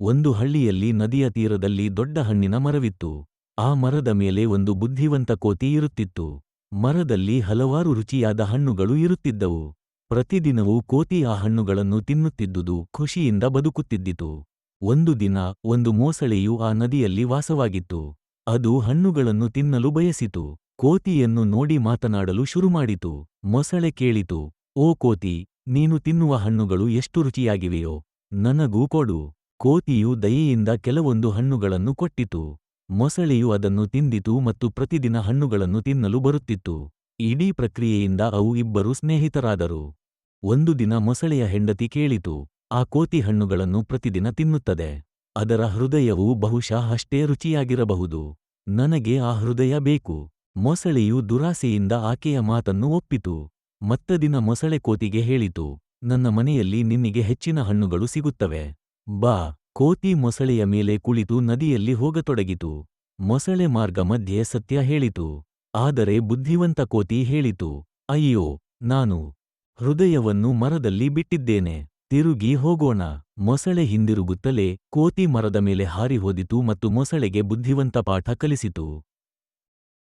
ಒಂದು ಹಳ್ಳಿಯಲ್ಲಿ ನದಿಯ ತೀರದಲ್ಲಿ ದೊಡ್ಡ ಹಣ್ಣಿನ ಮರವಿತ್ತು. ಆ ಮರದ ಮೇಲೆ ಒಂದು ಬುದ್ಧಿವಂತ ಕೋತಿ ಇರುತ್ತಿತ್ತು. ಮರದಲ್ಲಿ ಹಲವಾರು ರುಚಿಯಾದ ಹಣ್ಣುಗಳು ಇರುತ್ತಿದ್ದವು. ಪ್ರತಿದಿನವೂ ಕೋತಿ ಆ ಹಣ್ಣುಗಳನ್ನು ತಿನ್ನುತ್ತಿದ್ದುದು ಖುಷಿಯಿಂದ ಬದುಕುತ್ತಿದ್ದಿತು. ಒಂದು ದಿನ ಒಂದು ಮೋಸಳೆಯು ಆ ನದಿಯಲ್ಲಿ ವಾಸವಾಗಿತ್ತು. ಅದು ಹಣ್ಣುಗಳನ್ನು ತಿನ್ನಲು ಬಯಸಿತು. ಕೋತಿಯನ್ನು ನೋಡಿ ಮಾತನಾಡಲು ಶುರುಮಾಡಿತು. ಮೊಸಳೆ ಕೇಳಿತು, ಓ ಕೋತಿ, ನೀನು ತಿನ್ನುವ ಹಣ್ಣುಗಳು ಎಷ್ಟು ರುಚಿಯಾಗಿವೆಯೋ, ನನಗೂ ಕೊಡು. ಕೋತಿಯು ದಯೆಯಿಂದ ಕೆಲವೊಂದು ಹಣ್ಣುಗಳನ್ನು ಕೊಟ್ಟಿತು. ಮೊಸಳೆಯು ಅದನ್ನು ತಿಂದಿತು ಮತ್ತು ಪ್ರತಿದಿನ ಹಣ್ಣುಗಳನ್ನು ತಿನ್ನಲು ಬರುತ್ತಿತ್ತು. ಇಡೀ ಪ್ರಕ್ರಿಯೆಯಿಂದ ಅವು ಇಬ್ಬರು ಸ್ನೇಹಿತರಾದರು. ಒಂದು ದಿನ ಮೊಸಳೆಯ ಹೆಂಡತಿ ಕೇಳಿತು, ಆ ಕೋತಿ ಹಣ್ಣುಗಳನ್ನು ಪ್ರತಿದಿನ ತಿನ್ನುತ್ತದೆ. ಅದರ ಹೃದಯವು ಬಹುಶಃ ಅಷ್ಟೇ ರುಚಿಯಾಗಿರಬಹುದು. ನನಗೆ ಆ ಹೃದಯ ಬೇಕು. ಮೊಸಳೆಯು ದುರಾಸೆಯಿಂದ ಆಕೆಯ ಮಾತನ್ನು ಒಪ್ಪಿತು. ಮತ್ತದಿನ ಮೊಸಳೆ ಕೋತಿಗೆ ಹೇಳಿತು, ನನ್ನ ಮನೆಯಲ್ಲಿ ನಿನ್ನಿಗೆ ಹೆಚ್ಚಿನ ಹಣ್ಣುಗಳು ಸಿಗುತ್ತವೆ. ಬಾ, ಕೋತಿ ಮೊಸಳೆಯ ಮೇಲೆ ಕುಳಿತು ನದಿಯಲ್ಲಿ ಹೋಗತೊಡಗಿತು. ಮೊಸಳೆ ಮಾರ್ಗ ಮಧ್ಯೆ ಸತ್ಯ ಹೇಳಿತು. ಆದರೆ ಬುದ್ಧಿವಂತ ಕೋತಿ ಹೇಳಿತು, ಅಯ್ಯೋ, ನಾನು ಹೃದಯವನ್ನು ಮರದಲ್ಲಿ ಬಿಟ್ಟಿದ್ದೇನೆ, ತಿರುಗಿ ಹೋಗೋಣ. ಮೊಸಳೆ ಹಿಂದಿರುಗುತ್ತಲೇ ಕೋತಿ ಮರದ ಮೇಲೆ ಹಾರಿ ಹೋದಿತು ಮತ್ತು ಮೊಸಳೆಗೆ ಬುದ್ಧಿವಂತ ಪಾಠ ಕಲಿಸಿತು.